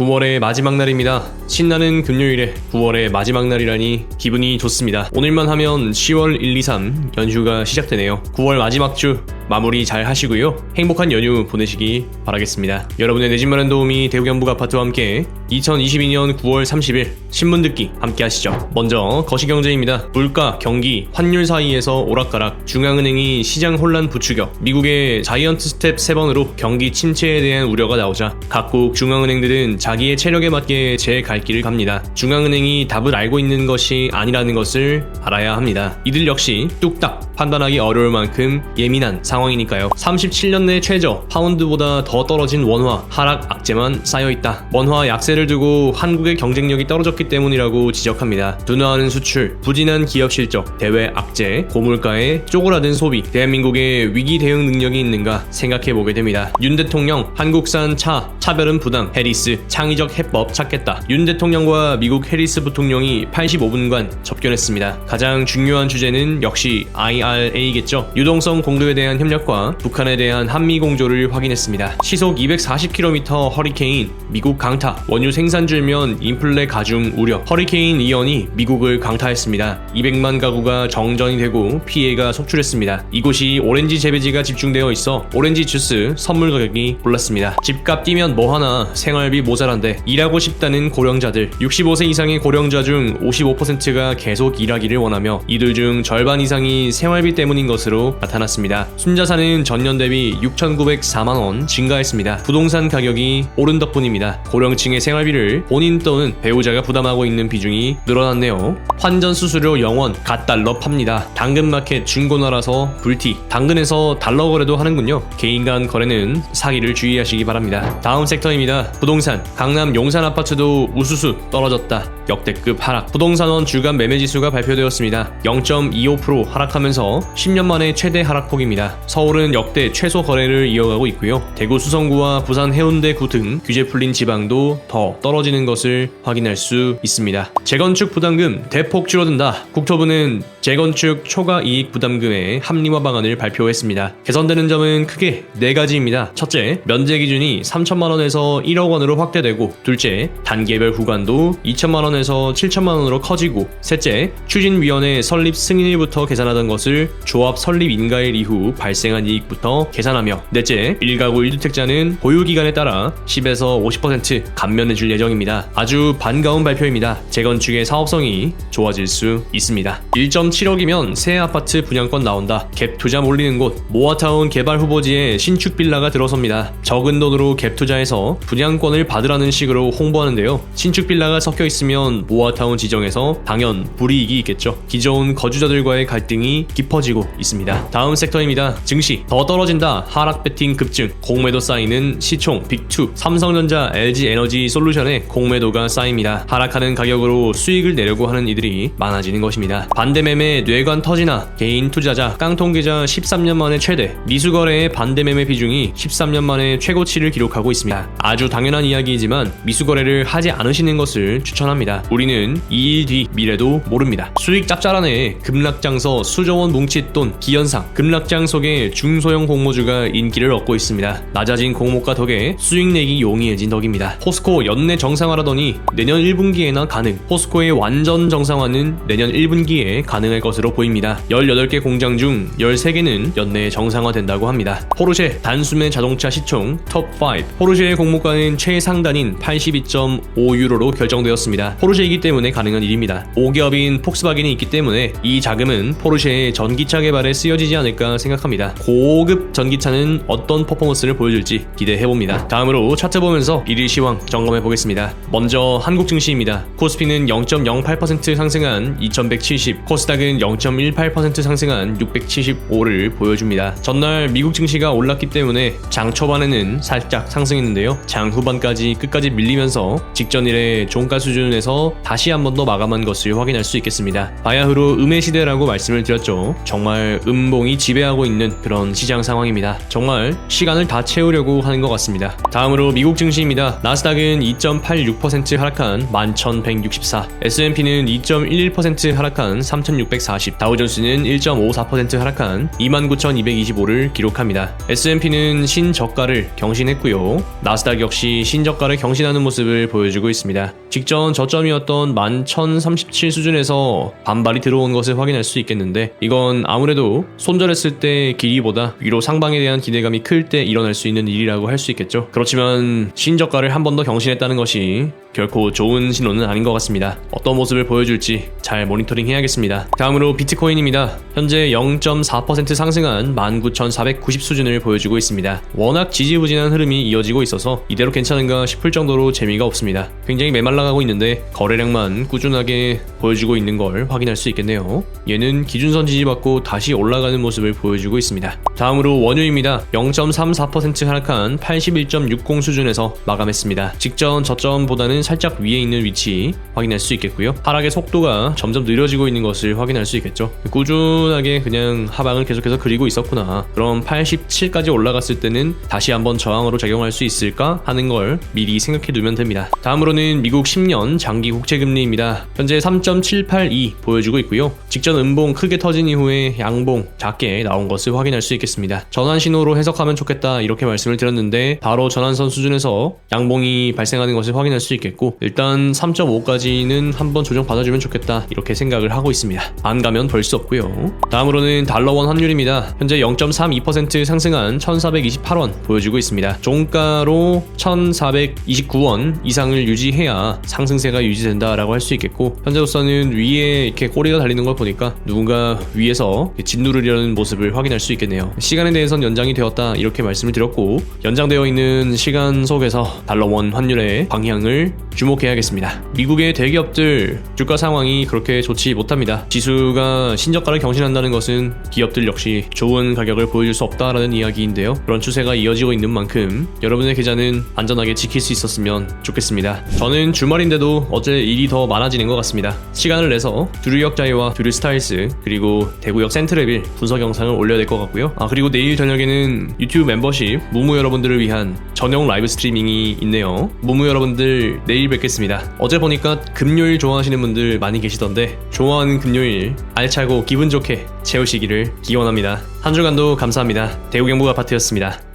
9월의 마지막 날입니다. 신나는 금요일에 9월의 마지막 날이라니 기분이 좋습니다. 오늘만 하면 10월 1, 2, 3 연휴가 시작되네요. 9월 마지막 주 마무리 잘 하시고요. 행복한 연휴 보내시기 바라겠습니다. 여러분의 내 집 마련 도우미 대우경북 아파트와 함께 2022년 9월 30일 신문 듣기 함께 하시죠. 먼저 거시경제입니다. 물가, 경기, 환율 사이에서 오락가락, 중앙은행이 시장 혼란 부추겨 미국의 자이언트 스텝 3번으로 경기 침체에 대한 우려가 나오자 각국 중앙은행들은 자기의 체력에 맞게 제 갈 길을 갑니다. 중앙은행이 답을 알고 있는 것이 아니라는 것을 알아야 합니다. 이들 역시 뚝딱 판단하기 어려울 만큼 예민한 상황 이니까요. 37년 내 최저, 파운드보다 더 떨어진 원화, 하락 악재만 쌓여 있다. 원화 약세를 두고 한국의 경쟁력이 떨어졌기 때문이라고 지적합니다. 둔화하는 수출, 부진한 기업 실적, 대외 악재, 고물가에 쪼그라든 소비, 대한민국의 위기 대응 능력이 있는가 생각해 보게 됩니다. 윤 대통령, 한국산 차, 차별은 부당, 해리스, 창의적 해법 찾겠다. 윤 대통령과 미국 해리스 부통령이 85분간 접견했습니다. 가장 중요한 주제는 역시 IRA겠죠. 유동성 공도에 대한 협력 과 북한에 대한 한미 공조를 확인했습니다. 시속 240km 허리케인, 미국 강타, 원유 생산 줄면 인플레 가중 우려, 허리케인 이언이 미국을 강타했습니다. 200만 가구가 정전이 되고 피해가 속출했습니다. 이곳이 오렌지 재배지가 집중되어 있어 오렌지 주스 선물 가격이 올랐습니다. 집값 뛰면 뭐하나 생활비 모자란데 일하고 싶다는 고령자들 65세 이상의 고령자 중 55%가 계속 일하기를 원하며 이들 중 절반 이상이 생활비 때문인 것으로 나타났습니다. 순자산은 전년 대비 6,904만원 증가했습니다. 부동산 가격이 오른 덕분입니다. 고령층의 생활비를 본인 또는 배우자가 부담하고 있는 비중이 늘어났네요. 환전 수수료 영원 갓달러 팝니다. 당근마켓 중고나라서 불티 당근에서 달러 거래도 하는군요. 개인 간 거래는 사기를 주의하시기 바랍니다. 다음 섹터입니다. 부동산 강남 용산 아파트도 우수수 떨어졌다. 역대급 하락. 부동산원 주간 매매 지수가 발표되었습니다. 0.25% 하락하면서 10년 만에 최대 하락폭입니다. 서울은 역대 최소 거래를 이어가고 있고요. 대구 수성구와 부산 해운대구 등 규제 풀린 지방도 더 떨어지는 것을 확인할 수 있습니다. 재건축 부담금 대폭 줄어든다. 국토부는 재건축 초과 이익 부담금의 합리화 방안을 발표했습니다. 개선되는 점은 크게 네 가지입니다. 첫째, 면제 기준이 3천만 원에서 1억 원으로 확대되고, 둘째, 단계별 구간도 2천만 원에서 7천만 원으로 커지고, 셋째, 추진위원회 설립 승인일부터 계산하던 것을 조합 설립 인가일 이후 발생 한 이익부터 계산하며, 넷째, 1가구 1주택자는 보유 기간에 따라 10에서 50% 감면해 줄 예정입니다. 아주 반가운 발표입니다. 재건축의 사업성이 좋아질 수 있습니다. 1.7억이면 새 아파트 분양권 나온다. 갭 투자 몰리는 곳 모아타운 개발 후보지에 신축 빌라가 들어섭니다. 적은 돈으로 갭 투자해서 분양권을 받으라는 식으로 홍보하는데요. 신축 빌라가 섞여 있으면 모아타운 지정에서 당연 불이익이 있겠죠. 기존 거주자들과의 갈등이 깊어지고 있습니다. 다음 섹터입니다. 증시 더 떨어진다. 하락 배팅 급증. 공매도 쌓이는 시총 빅2 삼성전자 LG 에너지 솔루션의 공매도가 쌓입니다. 하락하는 가격으로 수익을 내려고 하는 이들이 많아지는 것입니다. 반대 매매 뇌관 터지나 개인 투자자 깡통 계좌 13년 만에 최대 미수거래의 반대 매매 비중이 13년 만에 최고치를 기록하고 있습니다. 아주 당연한 이야기이지만 미수거래를 하지 않으시는 것을 추천합니다. 우리는 2일 뒤 미래도 모릅니다. 수익 짭짤하네 급락장서 수조원 뭉칫돈 기현상 급락장 속에 중소형 공모주가 인기를 얻고 있습니다. 낮아진 공모가 덕에 수익 내기 용이해진 덕입니다. 포스코 연내 정상화라더니 내년 1분기에나 가능 포스코의 완전 정상화는 내년 1분기에 가능할 것으로 보입니다. 18개 공장 중 13개는 연내에 정상화된다고 합니다. 포르쉐 단숨에 자동차 시총 톱5 포르쉐의 공모가는 최상단인 82.5유로로 결정되었습니다. 포르쉐이기 때문에 가능한 일입니다. 5기업인 폭스바겐이 있기 때문에 이 자금은 포르쉐의 전기차 개발에 쓰여지지 않을까 생각합니다. 고급 전기차는 어떤 퍼포먼스를 보여줄지 기대해봅니다. 다음으로 차트 보면서 1일 시황 점검해 보겠습니다. 먼저 한국 증시입니다. 코스피는 0.08% 상승한 2170, 코스닥은 0.18% 상승한 675를 보여줍니다. 전날 미국 증시가 올랐기 때문에 장 초반에는 살짝 상승했는데요. 장 후반까지 끝까지 밀리면서 직전일의 종가 수준에서 다시 한 번 더 마감한 것을 확인할 수 있겠습니다. 바야흐로 음의 시대라고 말씀을 드렸죠. 정말 음봉이 지배하고 있는 있는 그런 시장 상황입니다. 정말 시간을 다 채우려고 하는 것 같습니다. 다음으로 미국 증시입니다. 나스닥은 2.86% 하락한 11,164, S&P는 2.11% 하락한 3,640, 다우존스는 1.54% 하락한 29,225를 기록합니다. S&P는 신저가를 경신했고요. 나스닥 역시 신저가를 경신하는 모습을 보여주고 있습니다. 직전 저점이었던 11,037 수준에서 반발이 들어온 것을 확인할 수 있겠는데 이건 아무래도 손절했을 때 길이보다 위로 상방에 대한 기대감이 클 때 일어날 수 있는 일이라고 할 수 있겠죠. 그렇지만 신저가를 한 번 더 경신했다는 것이 결코 좋은 신호는 아닌 것 같습니다. 어떤 모습을 보여줄지 잘 모니터링 해야겠습니다. 다음으로 비트코인입니다. 현재 0.4% 상승한 19,490 수준을 보여주고 있습니다. 워낙 지지부진한 흐름이 이어지고 있어서 이대로 괜찮은가 싶을 정도로 재미가 없습니다. 굉장히 메말라가고 있는데 거래량만 꾸준하게 보여주고 있는 걸 확인할 수 있겠네요. 얘는 기준선 지지받고 다시 올라가는 모습을 보여주고 있습니다. 다음으로 원유입니다. 0.34% 하락한 81.60 수준에서 마감했습니다. 직전 저점보다는 살짝 위에 있는 위치 확인할 수 있겠고요. 하락의 속도가 점점 느려지고 있는 것을 확인할 수 있겠죠. 꾸준하게 그냥 하방을 계속해서 그리고 있었구나. 그럼 87까지 올라갔을 때는 다시 한번 저항으로 작용할 수 있을까 하는 걸 미리 생각해 두면 됩니다. 다음으로는 미국 10년 장기 국채 금리입니다. 현재 3.782 보여주고 있고요. 직전 음봉 크게 터진 이후에 양봉 작게 나온 것을 확인할 수 있겠습니다. 전환 신호로 해석하면 좋겠다 이렇게 말씀을 드렸는데 바로 전환선 수준에서 양봉이 발생하는 것을 확인할 수 있겠고 일단 3.5까지는 한번 조정 받아주면 좋겠다 이렇게 생각을 하고 있습니다. 안 가면 벌 수 없고요. 다음으로는 달러원 환율입니다. 현재 0.32% 상승한 1,428원 보여주고 있습니다. 종가로 1,429원 이상을 유지해야 상승세가 유지된다라고 할 수 있겠고 현재로서는 위에 이렇게 꼬리가 달리는 걸 보니까 누군가 위에서 짓누르려는 모습을 확인할 수 있겠네요. 시간에 대해선 연장이 되었다 이렇게 말씀을 드렸고 연장되어 있는 시간 속에서 달러원 환율의 방향을 주목해야겠습니다. 미국의 대기업들 주가 상황이 그렇게 좋지 못합니다. 지수가 신저가를 경신한다는 것은 기업들 역시 좋은 가격을 보여줄 수 없다라는 이야기인데요. 그런 추세가 이어지고 있는 만큼 여러분의 계좌는 안전하게 지킬 수 있었으면 좋겠습니다. 저는 주말인데도 어제 일이 더 많아지는 것 같습니다. 시간을 내서 두류역 자이와 두류 스타일스 그리고 대구역 센트레빌 분석 영상을 올려야 될 것 같 고요. 아 그리고 내일 저녁에는 유튜브 멤버십 무무 여러분들을 위한 전용 라이브 스트리밍이 있네요. 무무 여러분들 내일 뵙겠습니다. 어제 보니까 금요일 좋아하시는 분들 많이 계시던데 좋아하는 금요일 알차고 기분 좋게 채우시기를 기원합니다. 한 주간도 감사합니다. 대구경북 아파트였습니다.